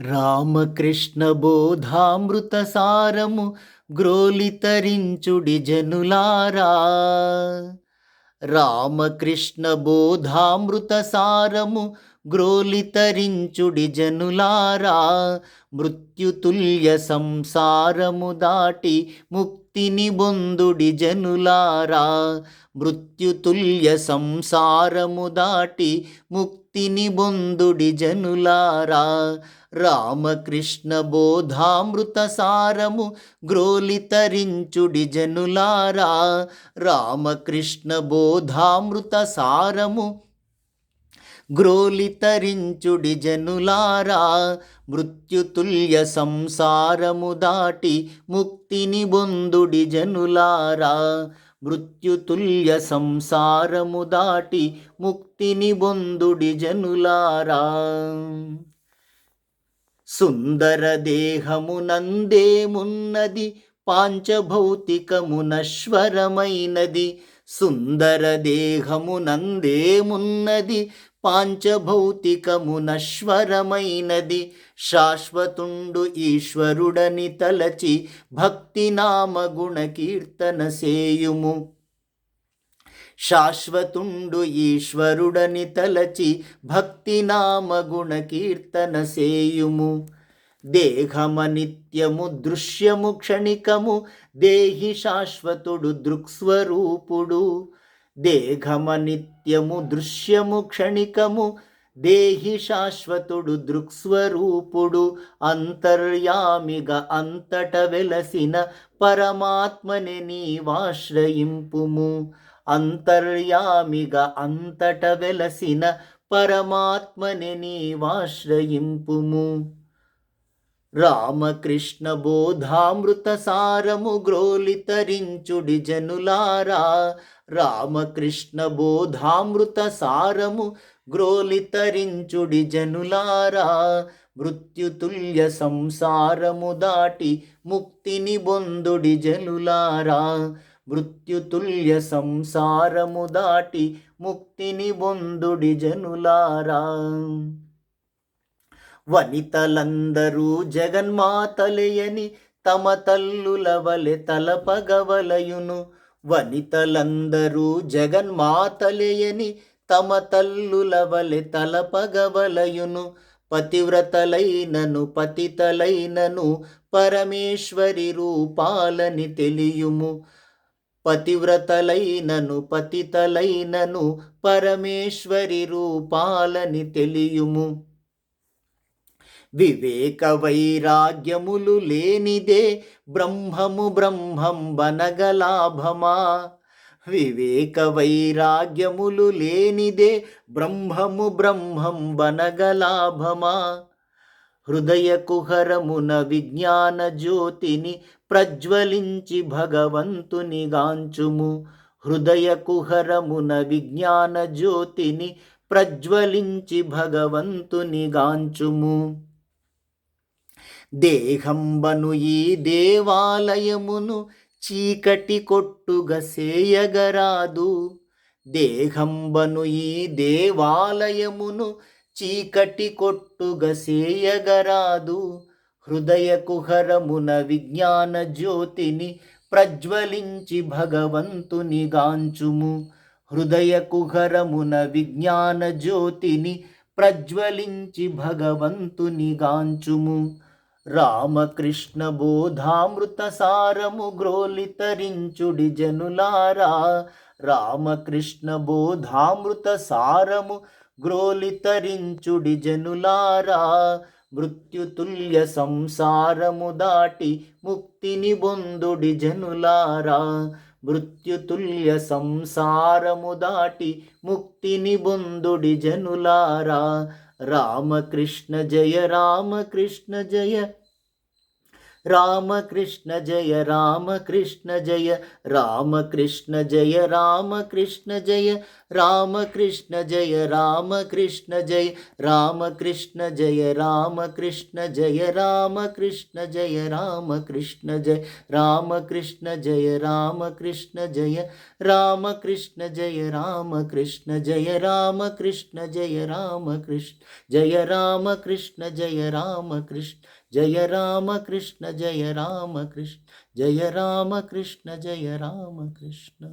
రామకృష్ణ బోధామృత సారము గ్రోలితరించుడి జనులారా రామకృష్ణ బోధామృత సారము గ్రోలితరించుడి జనులారా మృత్యుతుల్య సంసారము దాటి ముక్తిని బొందుడి జనులారా మృత్యుతుల్య సంసారము దాటి ముక్తిని బొందుడి జనులారా. రామకృష్ణ బోధామృత సారము గ్రోలితరించుడి జనులారా. రామకృష్ణ బోధామృత సారము గ్రోలితరించుడి జనులారా. మృత్యుతుల్య సంసారము దాటి ముక్తిని బొందుడి జనులారా. మృత్యుతుల్య సంసారము దాటి ముక్తిని బొందుడి జనులారా. సుందర దేహమునందేమున్నది పాంచభౌతికమునశ్వరమైనది సుందర దేహమునందేమున్నది పాంచభౌతికమునశ్వరమైనది. శాశ్వతుండు ఈశ్వరుడని తలచి భక్తి నామగుణ కీర్తన సేయుము శాశ్వతుండు ఈశ్వరుడని తలచి భక్తి నామగుణ కీర్తన సేయుము దేహమనిత్యము దృశ్యము క్షణికము దేహి శాశ్వతుడు దృక్స్వరూపుడు. దేహమనిత్యము దృశ్యము క్షణికము దేహి శాశ్వతుడు దృక్స్వరూపుడు అంతర్యామిగ అంతట వెలసిన పరమాత్మని నీవాశ్రయింపుము. అంతర్యామిగ అంతట వెలసిన పరమాత్మని నీవాశ్రయింపుము. రామకృష్ణ బోధామృత సారము గ్రోలితరించుడి జనులారా రామకృష్ణ బోధామృత సారము గ్రోలితరించుడి జనులారా మృత్యుతుల్య సంసారము దాటి ముక్తిని బొందుడి జనులారా మృత్యుతుల్య సంసారము దాటి ముక్తిని బొందుడి జనులారా వనితలందరూ జగన్మాతలయని తమ తల్లుల వలె తలపగవలయును. వనితలందరూ జగన్మాతలయని తమ తల్లుల వలె తలపగవలయును. పతివ్రతలైనను పతితలైనను పరమేశ్వరి రూపాలని తెలియుము. పతివ్రతలైనను పతితలైనను పరమేశ్వరి రూపాలని తెలియుము. వివేక వైరాగ్యములు లేనిదే బ్రహ్మము బ్రహ్మం బనగలాభమా వివేక వైరాగ్యములు లేనిదే బ్రహ్మము బ్రహ్మం బనగలాభమా హృదయ కుహరమున విజ్ఞాన జ్యోతిని ప్రజ్వలించి భగవంతుని గాంచుము. హృదయ కుహరమున విజ్ఞాన జ్యోతిని ప్రజ్వలించి భగవంతుని గాంచుము. దేహంబను ఈ దేవాలయమును చీకటి కొట్టుగసేయగరాదు దేహంబను ఈ దేవాలయమును చీకటి కొట్టుగసేయగరాదు హృదయ కుహరమున విజ్ఞాన జ్యోతిని ప్రజ్వలించి భగవంతుని గాంచుము. హృదయ కుహరమున విజ్ఞాన జ్యోతిని ప్రజ్వలించి భగవంతుని గాంచుము. రామకృష్ణ బోధామృత సారము గ్రోలితరించుడి జనులారా. రామకృష్ణ బోధామృత సారము గ్రోలితరించుడి జనులారా. మృత్యుతుల్య సంసారము దాటి ముక్తిని బొందుడి జనులారా. మృత్యుతుల్య సంసారము దాటి ముక్తిని బొందుడి జనులారా. రామకృష్ణ జయ రామకృష్ణ జయ రామకృష్ణ జయ రామకృష్ణ జయ రామకృష్ణ జయ రామకృష్ణ జయ రామకృష్ణ జయ రామకృష్ణ జయ రామకృష్ణ జయ రామకృష్ణ జయ రామకృష్ణ జయ రామకృష్ణ జయ రామకృష్ణ జయ రామకృష్ణ జయ రామకృష్ణ జయ రామకృష్ణ జయ రామకృష్ణ జయ రామకృష్ణ జయ రామకృష్ణ జయ రామకృష్ణ जय राम कृष्ण जय राम कृष्ण जय राम कृष्ण जय राम कृष्ण